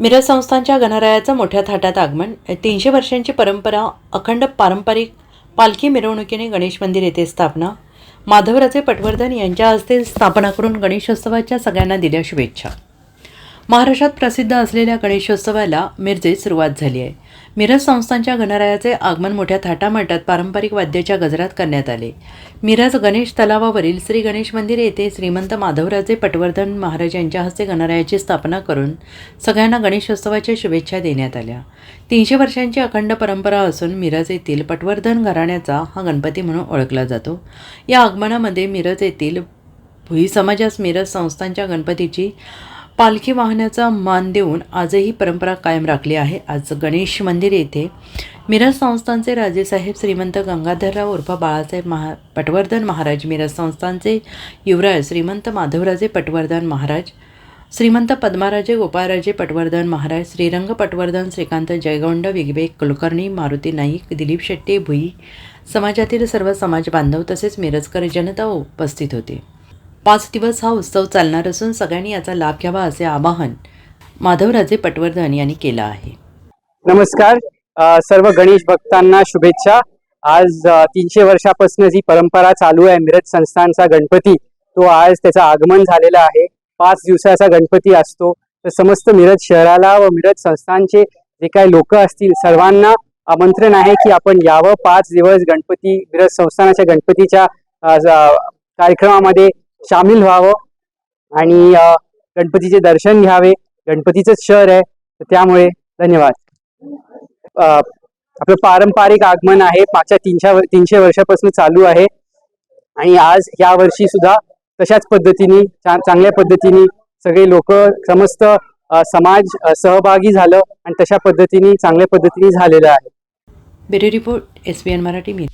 मिरज संस्थांच्या गणरायाचं मोठ्या थाटात आगमन. तीनशे वर्षांची परंपरा अखंड पारंपरिक पालखी मिरवणुकीने गणेश मंदिर येथे स्थापना. माधवराजे पटवर्धन यांच्या हस्ते स्थापना करून गणेशोत्सवाच्या सगळ्यांना दिल्या शुभेच्छा. महाराष्ट्रात प्रसिद्ध असलेल्या गणेशोत्सवाला मिरजेत सुरुवात झाली आहे. मिरज संस्थांच्या गणरायाचे आगमन मोठ्या थाटामाटात पारंपरिक वाद्याच्या गजरात करण्यात आले. मिरज गणेश तलावावरील श्री गणेश मंदिर येथे श्रीमंत माधवराजे पटवर्धन महाराज यांच्या हस्ते गणरायाची स्थापना करून सगळ्यांना गणेशोत्सवाच्या शुभेच्छा देण्यात आल्या. तीनशे वर्षांची अखंड परंपरा असून मिरज येथील पटवर्धन घराण्याचा हा गणपती म्हणून ओळखला जातो. या आगमनामध्ये मिरज येथील भुई समाजास मिरज संस्थांच्या गणपतीची पालखी वाहण्याचा मान देऊन आजही परंपरा कायम राखली आहे. आज गणेश मंदिर येथे मिरज संस्थानचे राजेसाहेब श्रीमंत गंगाधरराव उर्फ बाळासाहेब महा पटवर्धन महाराज मिरज संस्थानचे युवराज श्रीमंत माधवराजे पटवर्धन महाराज श्रीमंत पद्माराजे गोपाळराजे पटवर्धन महाराज श्रीरंग पटवर्धन श्रीकांत जयगौंड विवेक कुलकर्णी मारुती नाईक दिलीप शेट्टी भुई समाजातील सर्व समाज बांधव तसेच मिरजकर जनता उपस्थित होते. पाच दिवस हा उत्सव चालणार असून सगळ्यांनी याचा लाभ घ्यावा असे आवाहन माधवराजे पटवर्धन यांनी केलं आहे. नमस्कार. सर्व गणेश भक्तांना शुभेच्छा. आज तीनशे वर्षापासून जी परंपरा चालू आहे मिरज संस्थानचा गणपती तो आज त्याचं आगमन झालेलं आहे. पाच दिवसाचा गणपती असतो. तर समस्त मिरज शहराला व मिरज संस्थानचे जे काही लोक असतील सर्वांना आमंत्रण आहे की आपण यावं. पाच दिवस गणपती मिरज संस्थानाच्या गणपतीच्या कार्यक्रमामध्ये सामील व्हावं आणि गणपतीचे दर्शन घ्यावे. गणपतीचंच शहर आहे तर त्यामुळे धन्यवाद. आपलं पारंपरिक आगमन आहे मागच्या तीनशे तीनशे वर्षापासून चालू आहे. आणि आज या वर्षी सुद्धा तशाच पद्धतीने चांगल्या पद्धतीने सगळे लोक समस्त समाज सहभागी झालं आणि तशा पद्धतीने चांगल्या पद्धतीने झालेलं आहे. Bureau report S B N Marathi मी